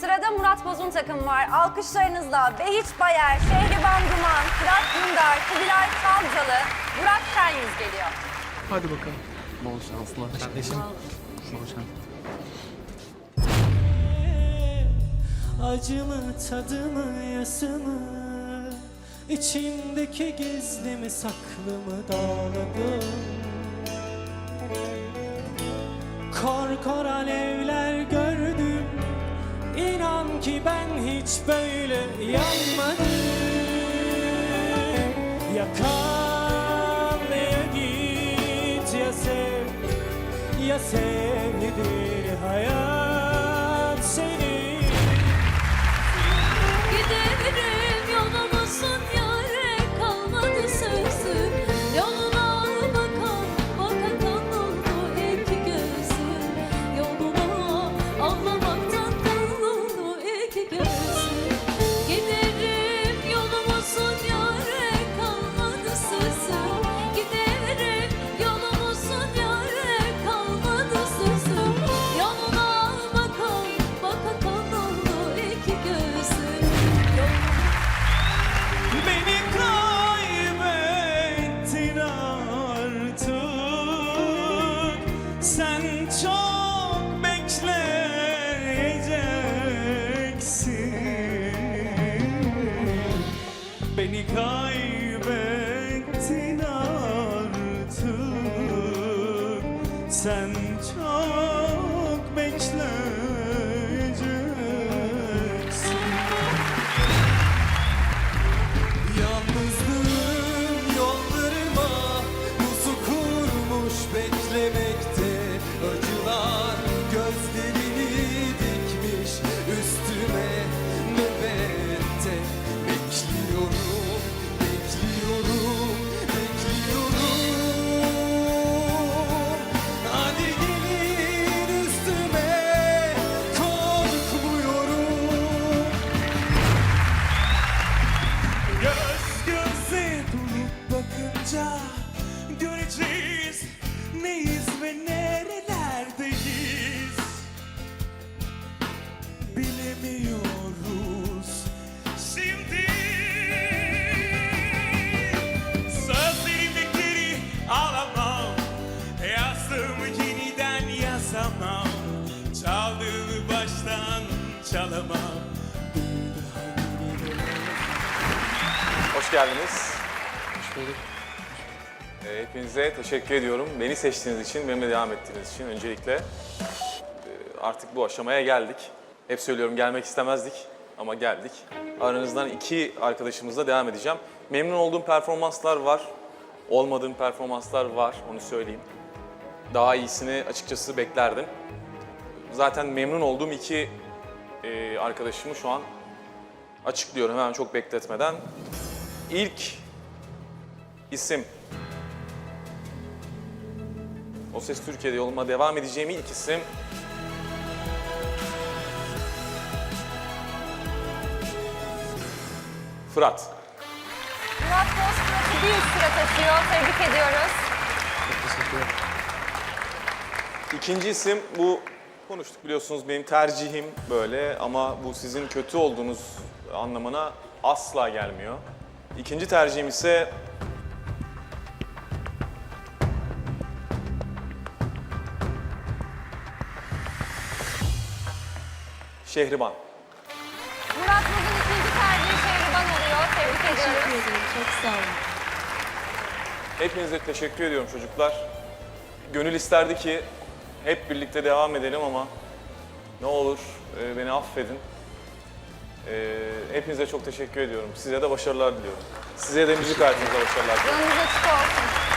Sırada Murat Boz'un takımı var. Alkışlarınızla Behiç Bayer, Şehriban Duman, Fırat Dündar, Kubilay Çalcalı, Burak Şenyüz geliyor. Hadi bakalım. Bol şanslar. Kardeşim. Bol şans. Acımı, tadımı, yasımı içimdeki gizlimi, saklımı dağladım Kor kor alevler İnan ki ben hiç böyle yanmadım. Yakan ya git ya sev Ya sevdir hayat Sen çok yazamam. Çaldığımı baştan çalamam. Hoş geldiniz. Hoş bulduk. Ee, Hepinize teşekkür ediyorum. Beni seçtiğiniz için, benimle devam ettiğiniz için öncelikle e, artık bu aşamaya geldik. Hep söylüyorum gelmek istemezdik ama geldik. Aranızdan iki arkadaşımızla devam edeceğim. Memnun olduğum performanslar var, olmadığım performanslar var, onu söyleyeyim. Daha iyisini açıkçası beklerdim. Zaten memnun olduğum iki e, arkadaşımı şu an açıklıyorum hemen çok bekletmeden. İlk isim. O Ses Türkiye'de yoluma devam edeceğim ilk isim. Fırat. Murat Boz Fırat'ı bir üst sıra taşıyor. Tebrik ediyoruz. Teşekkür ederim. İkinci isim bu konuştuk biliyorsunuz benim tercihim böyle ama bu sizin kötü olduğunuz anlamına asla gelmiyor. İkinci tercihim ise Şehriban. Murat Boz'un ikinci tercihi Şehriban oluyor. Tebrik ediyoruz. Teşekkür ederim. Çok sağ olun. Hepinize teşekkür ediyorum çocuklar. Gönül isterdi ki hep birlikte devam edelim ama ne olur e, beni affedin. E, hepinize çok teşekkür ediyorum. Size de başarılar diliyorum. Size de müzik hayatınızda başarılar diliyorum. Yolunuz açık olsun.